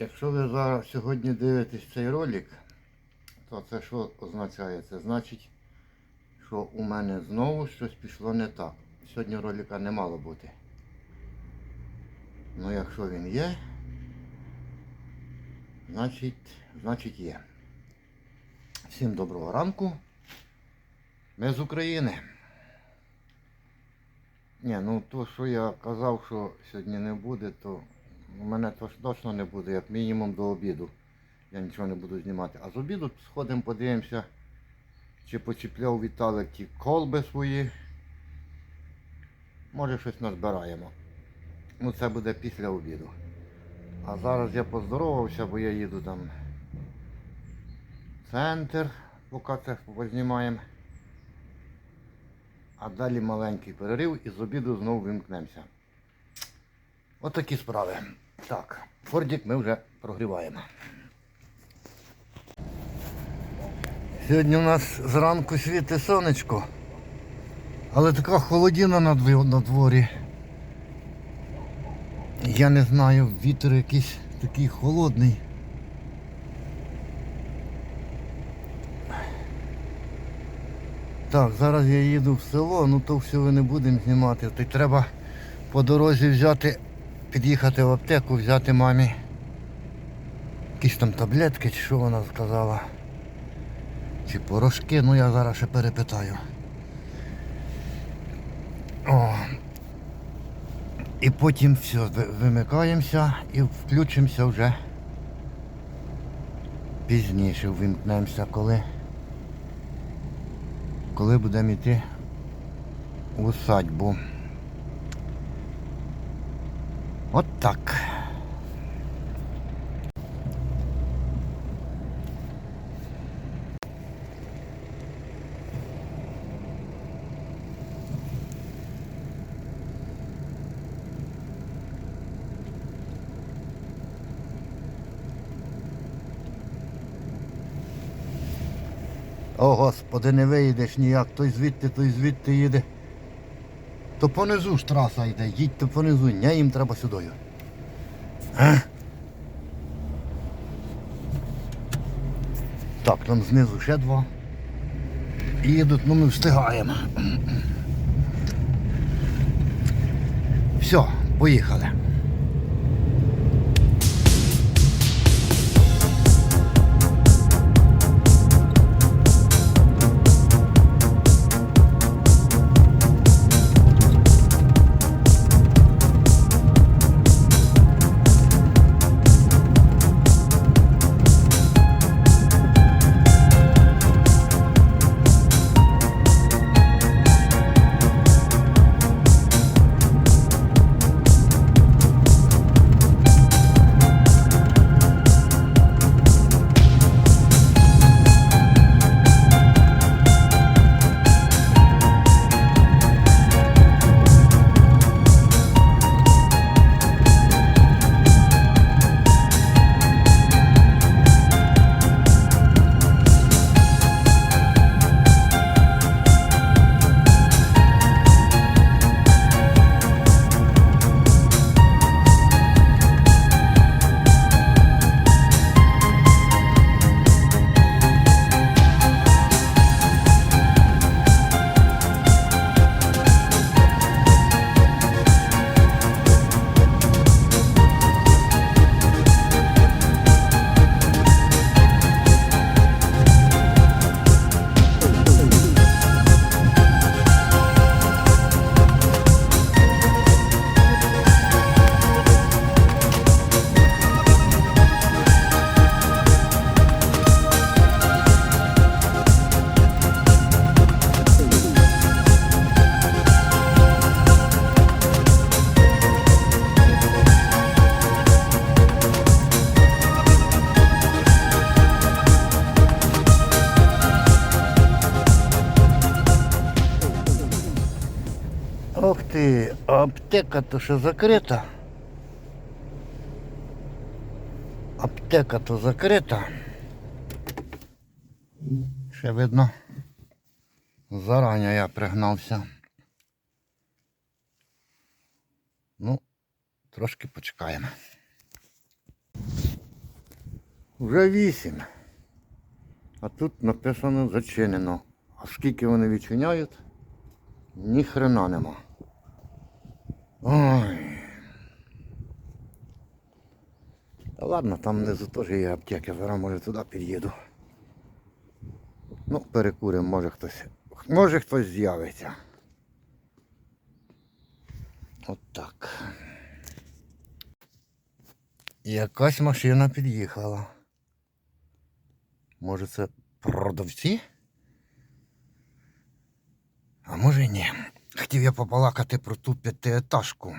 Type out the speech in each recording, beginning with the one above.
Якщо ви зараз сьогодні дивитесь цей ролик, то це що означає? Це значить, що у мене знову щось пішло не так. Сьогодні ролика не мало бути. Ну якщо він є, значить, значить є. Всім доброго ранку. Ми з України. Ні, ну то, що я казав, що сьогодні не буде, то мене то ж точно не буде, як мінімум до обіду. Я нічого не буду знімати. А з обіду сходимо, подивимося, чи почіпляв Віталик ті колби свої. Може щось назбираємо. Ну це буде після обіду. А зараз я поздоровався, бо я їду там в центр, поки це познімаємо. А далі маленький перерив і з обіду знову вимкнемося. От такі справи. Так, фордік ми вже прогріваємо. Сьогодні у нас зранку світить сонечко, але така холодіна на дворі. Я не знаю, вітер якийсь такий холодний. Так, зараз я їду в село, ну то все не будемо знімати. Й треба по дорозі взяти, під'їхати в аптеку, взяти мамі якісь там таблетки, чи що вона сказала. Чи порошки, ну я зараз ще перепитаю. О. І потім все, вимикаємося і включимося вже пізніше, вимкнемося, коли коли будемо йти в усадьбу. От так. О, господи, не виїдеш ніяк, той звідти, той звідти їде. То понизу ж траса йде, їдьте понизу, не їм треба сюдою. А? Так, там знизу ще два. І Їдуть, ну ми встигаємо. Все, поїхали. Аптека то що закрита. Аптека то закрита. Ще видно. Зарані я пригнався. Ну, трошки почекаємо. Вже вісім. А тут написано зачинено. А скільки вони відчиняють? Ні хрена нема. Ой. Та ладно, там внизу теж є аптеки, зараз може туди під'їду. Ну, перекуримо, може хтось. Може хтось з'явиться. От так. Якась машина під'їхала. Може це продавці? А може ні. Хотів я побалакати про ту п'ятиетажку,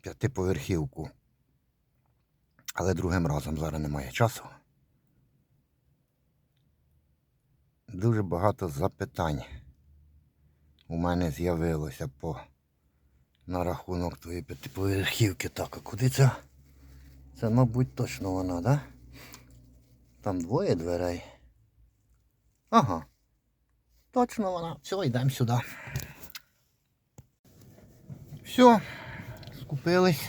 п'ятиповерхівку. Але другим разом зараз немає часу. Дуже багато запитань у мене з'явилося по на рахунок твоєї п'ятиповерхівки. Так, а куди це? Це, мабуть, точно вона, да? Там двоє дверей. Ага. Точно вона. Все, йдемо сюди. Все, скупились.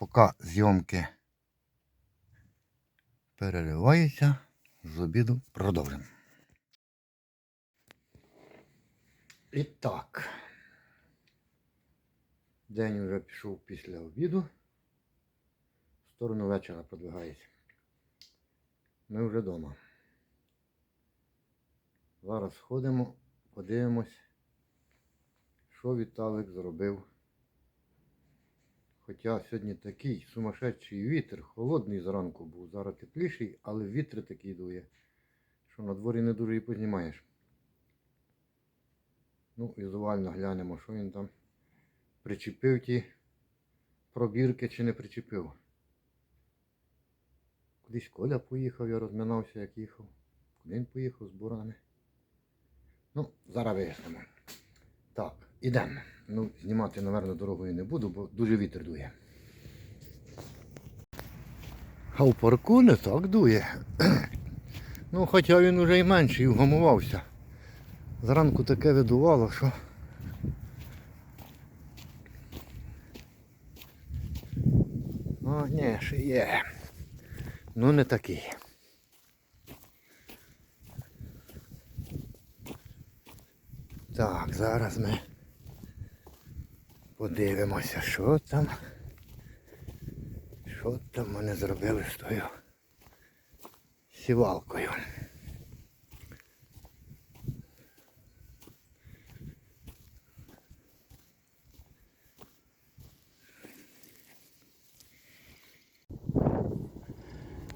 Поки зйомки перериваються, з обіду продовжимо. І так. День вже пішов після обіду. В сторону вечора продвигається. Ми вже вдома. Зараз сходимо, подивимось, що Віталик зробив. Хоча сьогодні такий сумасшедший вітер, холодний зранку був, зараз тепліший, але вітер такий дує, що на дворі не дуже і познімаєш. Ну, візуально глянемо, що він там причепив ті пробірки чи не причепив. Кудись Коля поїхав, я розминався, як їхав. Куди він поїхав з бурами. Ну, зараз вияснимо. Так, ідемо. Ну, знімати, напевно, дорогою не буду, бо дуже вітер дує. А в парку не так дує. Ну, хоча він уже і менший вгамувався. Зранку таке видувало, що. О, ні, ще є. Ну не такий. Так, зараз ми подивимося, що там. Що там вони зробили з тою сівалкою.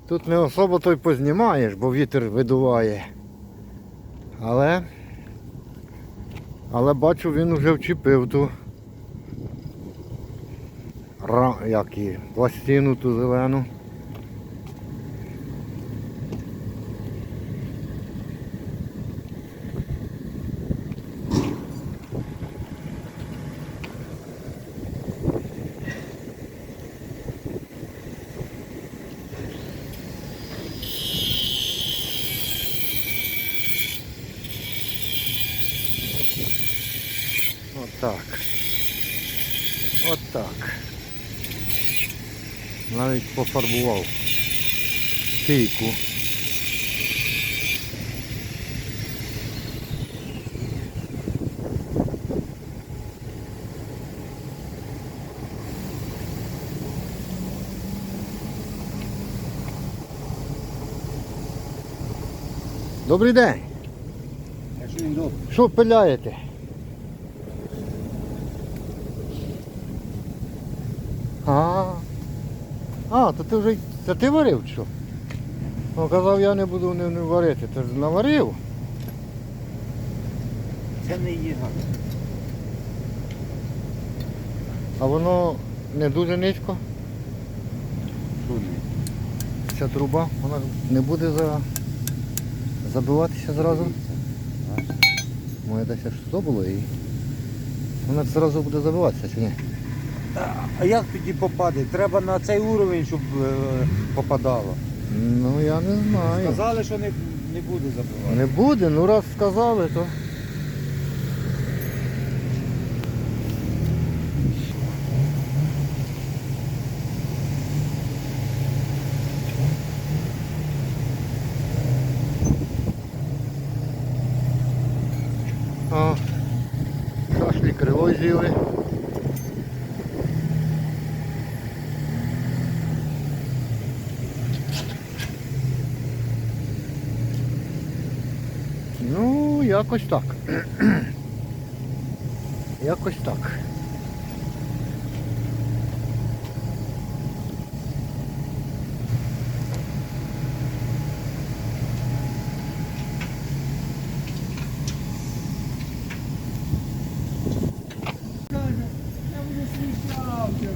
Тут не особо той познімаєш, бо вітер видуває. Але але бачу він вже вчепив ту як її, пластину ту зелену. Отак. Отак. Навіть пофарбував кийку. Добрий день. Що пиляєте? А, а, то ти вже це ти варив чи що? Ну, казав, я не буду не, не варити. Ти ж наварив. Це не є газ. А воно не дуже низько. Ця труба, вона не буде за... забиватися зразу. Моє десь аж що було і вона зразу буде забиватися чи ні? А як тоді попаде? Треба на цей уровень, щоб е, попадало. Ну я не знаю. Сказали, що не, не буде забивати. Не буде, ну раз сказали, то. О, шашлі кривой з'їли. Ну, якось так. якось так.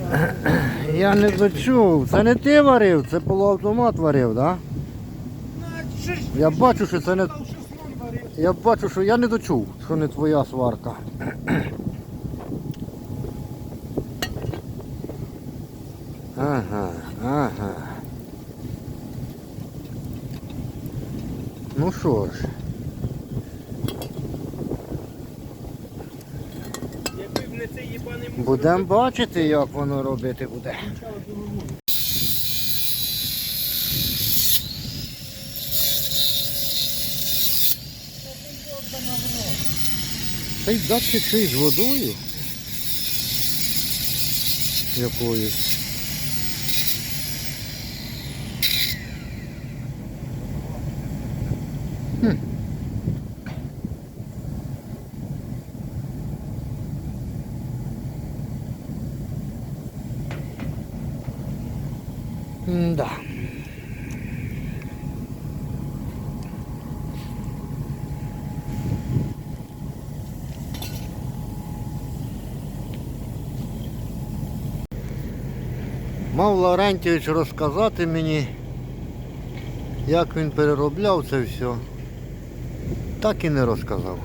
Я не дочув. Це не ти варив, це полуавтомат варив, так? Да? Я бачу, що це не. Я бачу, що я не дочув, що не твоя сварка. Ага, ага. Ну що ж, будемо бачити, як воно робити буде. Цей датчик ще й з водою. Якоюсь. Да. Мав Лаврентійович розказати мені, як він переробляв це все. Так і не розказав.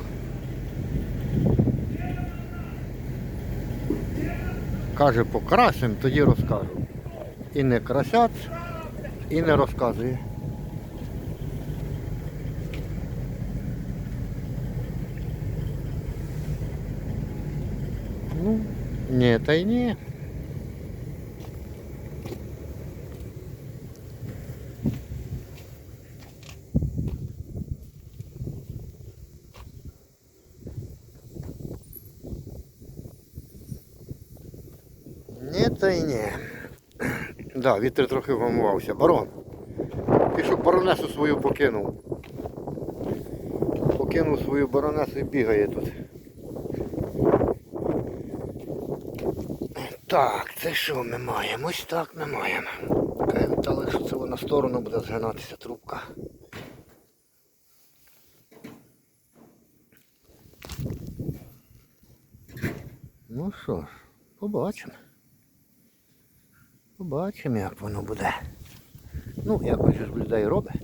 Каже, покрасим, тоді розкажу. І не красять, і не розказує. Ну, ні, та й ні. ні, та й ні. Да, вітер трохи вгамувався. Барон. Ти що баронесу свою покинув? Покинув свою баронесу і бігає тут. Так, це що ми маємо? Ось так ми маємо. Та що це на сторону буде згинатися трубка. Ну що ж, побачимо. Побачимо, як воно буде. Ну, якось ж людей робить.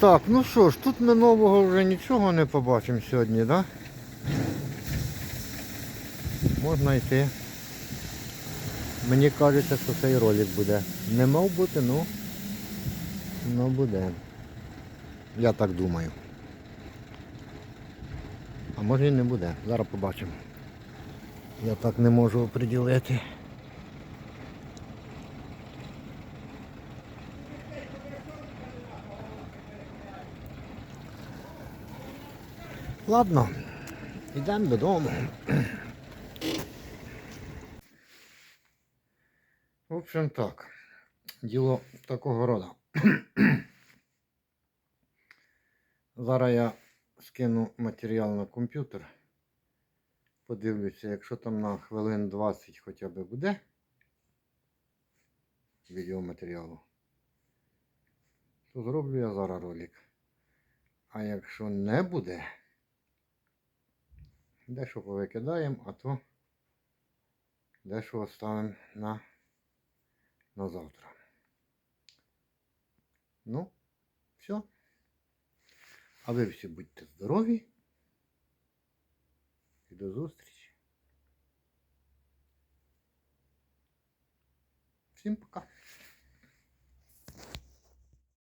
Так, ну що ж, тут ми нового вже нічого не побачимо сьогодні, так? Да? Можна йти. Мені кажеться, що цей ролик буде. Не мав бути, ну, ну буде. Я так думаю. А може і не буде. Зараз побачимо. Я так не можу оприділити. Ладно, йдемо додому. В общем так, діло такого роду. Зараз я скину матеріал на комп'ютер. Подивлюся, якщо там на хвилин 20 хоча б буде відеоматеріалу, то зроблю я зараз ролик. А якщо не буде, дещо повикидаємо, а то дещо оставимо на, на завтра. Ну, все. А ви всі будьте здорові. І до зустрічі. Всім пока.